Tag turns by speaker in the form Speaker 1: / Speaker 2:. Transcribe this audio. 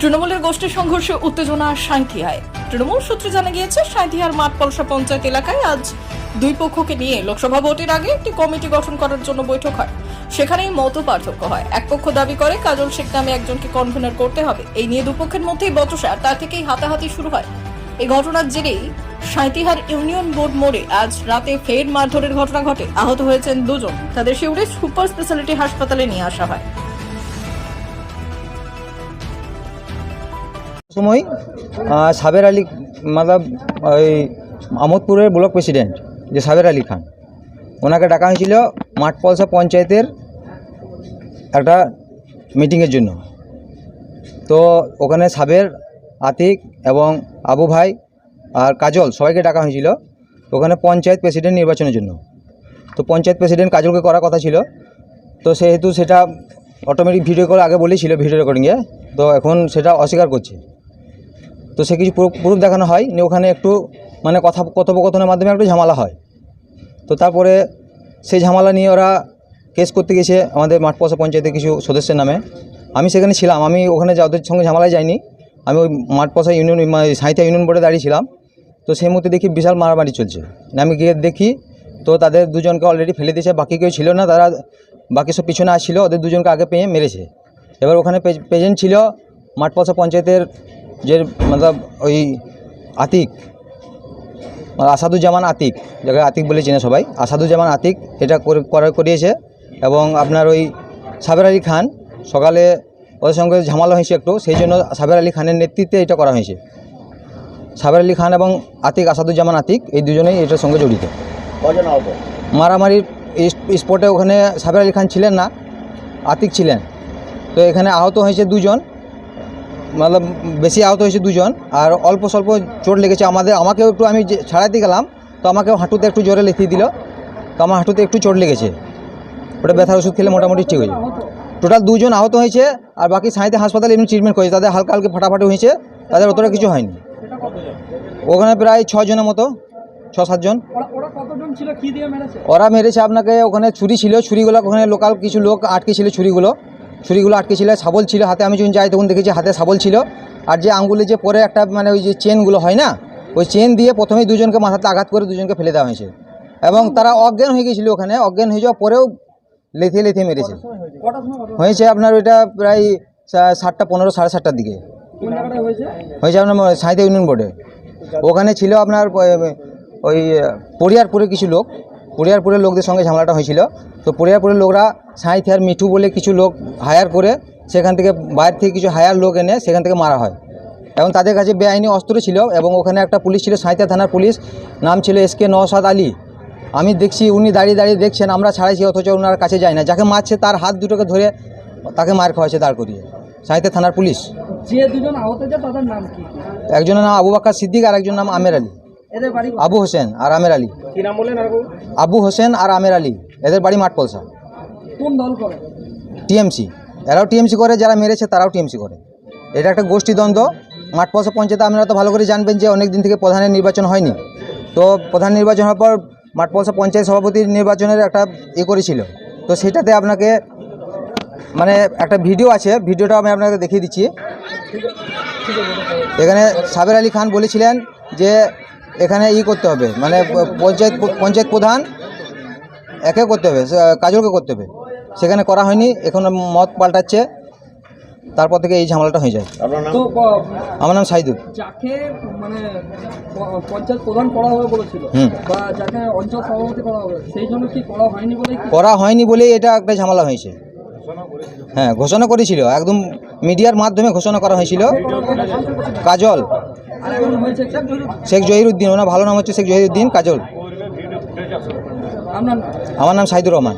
Speaker 1: তৃণমূলের গোষ্ঠী সংঘর্ষে উত্তেজনা সাঁথিয়ায় তৃণমূল সূত্রে জানা গিয়েছে সাঁথিয়ার মাঠপলসা পঞ্চায়েত এলাকায় আজ দুই পক্ষকে নিয়ে লোকসভা ভোটের আগে একটি কমিটি গঠন করার জন্য বৈঠক হয়। সেখানেই মত পার্থক্য হয়। এক পক্ষ দাবি করে, কাজল শেখ নামে একজনকে কনভেনার করতে হবে। এই নিয়ে দুপক্ষের মধ্যেই বচসা, তা থেকেই হাতাহাতি শুরু হয়। এই ঘটনার জেরেই সাঁইতিহার ইউনিয়ন বোর্ড মোড়ে আজ রাতে ফের মারধরের ঘটনা ঘটে। আহত হয়েছেন দুজন। তাদের শিউরে সুপার স্পেশালিটি হাসপাতালে নিয়ে আসা হয়।
Speaker 2: সময় সাবের আলী, মাদাব, ওই আমোদপুরের ব্লক প্রেসিডেন্ট, যে সাবের আলী খান। ওনাকে ডাকা হয়েছিল মাঠপলসা পঞ্চায়েতের একটা মিটিংয়ের জন্য। তো ওখানে সাবের আতিক এবং আবু ভাই আর কাজল সবাইকে ডাকা হয়েছিল ওখানে পঞ্চায়েত প্রেসিডেন্ট নির্বাচনের জন্য। তো পঞ্চায়েত প্রেসিডেন্ট কাজলকে করার কথা ছিল। তো সেহেতু সেটা অটোমেটিক ভিডিও কল আগে বলেছিল ভিডিও রেকর্ডিংয়ে তো এখন সেটা অস্বীকার করছে। তো সে কিছু প্রুফ দেখানো হয় নিয়ে ওখানে একটু মানে কথা কথোপকথনের মাধ্যমে একটু ঝামেলা হয়। তো তারপরে সেই ঝামেলা নিয়ে ওরা কেস করতে গেছে আমাদের মাঠপসা পঞ্চায়েতের কিছু সদস্যের নামে। আমি সেখানে ছিলাম, আমি ওখানে যাদের সঙ্গে ঝামেলায় যাইনি। আমি ওই মাঠপসা ইউনিয়ন সাঁইথা ইউনিয়ন বোর্ডে দাঁড়িয়েছিলাম তো সেই মুহূর্তে দেখি বিশাল মারামারি চলছে। আমি গিয়ে দেখি, তো তাদের দুজনকে অলরেডি ফেলে দিয়েছে, বাকি কেউ ছিল না, তারা বাকি সব পিছনে আসছিল, ওদের দুজনকে আগে পেয়ে মেরেছে। এবার ওখানে প্রেজেন্ট ছিল মাঠপসা পঞ্চায়েতের যে মতলব ওই আতিক আসাদুজ্জামান আতিক যাকে আতিক বলে চেনে সবাই। আসাদুজ্জামান আতিক এটা করে করা- করিয়েছে এবং আপনার ওই সাবের আলী খান সকালে ওদের সঙ্গে ঝামেলা হয়েছে একটু সেই জন্য সাবের আলী খানের নেতৃত্বে এটা করা হয়েছে। সাবের আলী খান এবং আতিক আসাদুজ্জামান আতিক এই দুজনেই এটার সঙ্গে জড়িত। মারামারির স্পটে ওখানে সাবের আলী খান ছিলেন না আতিক ছিলেন। তো এখানে আহত হয়েছে দুজন। মতলব বেশি আহত হয়েছে দুজন আর অল্প স্বল্প চোট লেগেছে আমাদের আমাকেও একটু আমি যে ছাড়াতে গেলাম তো আমাকেও হাঁটুতে একটু জোরে লেখিয়ে দিল তো আমার হাঁটুতে একটু চোট লেগেছে। ওটা ব্যথার ওষুধ খেলে মোটামুটি ঠিক হয়েছে টোটাল দুজন আহত হয়েছে আর বাকি সাঁইতে হাসপাতালে এমনি ট্রিটমেন্ট করেছে তাদের হালকা হালকা ফাটাফাটি হয়েছে তাদের অতটা কিছু হয়নি। ওখানে প্রায় ছজনের মতো ছ সাতজন
Speaker 3: ওরা মেরেছে?
Speaker 2: আপনাকে ওখানে ছুরি ছিল ছুরিগুলো ওখানে লোকাল কিছু লোক আটকে ছিল ছুরিগুলো। ছুরিগুলো আটকে ছিল শাবল ছিল হাতে আমি যখন যাই তখন দেখেছি হাতে শাবল ছিল। আর যে আঙ্গুলে যে পরে একটা মানে ওই যে চেনগুলো হয় না ওই চেন দিয়ে প্রথমেই দুজনকে মাথাতে আঘাত করে দুজনকে ফেলে দেওয়া হয়েছে। এবং তারা অজ্ঞান হয়ে গেছিল ওখানে অজ্ঞান হয়ে যাওয়ার পরেও লেথিয়ে লেথিয়ে মেরেছে? হয়েছে? আপনার ওইটা প্রায় সাতটা পনেরো সাড়ে সাতটার দিকে।
Speaker 3: হয়েছে?
Speaker 2: আপনার সাঁইতে ইউনিয়ন বোর্ডে। ওখানে ছিল আপনার ওই পরিয়ারপুরের কিছু লোক। পরিয়ারপুরের লোকদের সঙ্গে ঝামেলাটা হয়েছিল। তো পরিয়ারপুরের লোকরা সাঁইথে আর মিঠু বলে কিছু লোক হায়ার করে সেখান থেকে বাইরে থেকে কিছু হায়ার লোক এনে সেখান থেকে মারা হয়। এবং তাদের কাছে বেআইনি অস্ত্র ছিল এবং ওখানে একটা পুলিশ ছিল সাঁইথিয়া থানার পুলিশ। নাম ছিল এস কে নওসাদ আলী। আমি দেখছি উনি দাঁড়িয়ে দাঁড়িয়ে দেখছেন আমরা ছাড়াইছি অথচ ওনার কাছে যায় না। যাকে মারছে তার হাত দুটোকে ধরে তাকে মার খাওয়াচ্ছে দাঁড় করিয়ে। সাঁইথিয়া থানার পুলিশ।
Speaker 3: যে দুজন আহত তাদের নাম কি?
Speaker 2: একজনের নাম আবু বাক্কার সিদ্দিক আর একজনের নাম আমের আলী। আবু হোসেন আর আমের আলী।
Speaker 3: কি নাম বললেন
Speaker 2: আবু? হোসেন আর আমের আলী এদের বাড়ি মাঠপলসা
Speaker 3: কোন দল করে?
Speaker 2: টিএমসি। এরাও টিএমসি করে যারা মেরেছে তারাও টিএমসি করে। এটা একটা গোষ্ঠী দ্বন্দ্ব। মাঠপলসা পঞ্চায়েতে আপনারা তো ভালো করে জানবেন যে অনেক দিন থেকে প্রধানের নির্বাচন হয়নি। তো প্রধান নির্বাচন হওয়ার পর মাঠপলসা পঞ্চায়েত সভাপতির নির্বাচনের একটা এ করেছিল। তো সেটাতে আপনাকে মানে একটা ভিডিও আছে ভিডিওটা আমি আপনাকে দেখিয়ে দিচ্ছি। এখানে সাবের আলী খান বলেছিলেন যে এখানে ই করতে হবে মানে পঞ্চায়েত পঞ্চায়েত প্রধান একে করতে হবে কাজলকে করতে হবে। সেখানে করা হয়নি এখন মত পাল্টাচ্ছে তারপর থেকে এই ঝামেলাটা হয়ে যায়। আমার নাম সাইদুল।
Speaker 3: যাকে মানে পঞ্চায়েত প্রধান করা হবে বলেছিল বা যাকে অঞ্চল সভাপতি করা হবে সেই জন্য কি করা হয়নি বলে
Speaker 2: করা হয়নি বলেই এটা একটা ঝামেলা হয়েছে। হ্যাঁ ঘোষণা করেছিল একদম মিডিয়ার মাধ্যমে ঘোষণা করা হয়েছিল। কাজল। শেখ জহিরুদ্দিন ওনার ভালো নাম হচ্ছে শেখ জহিরুদ্দিন কাজল। আমার নাম সাইদুর রহমান।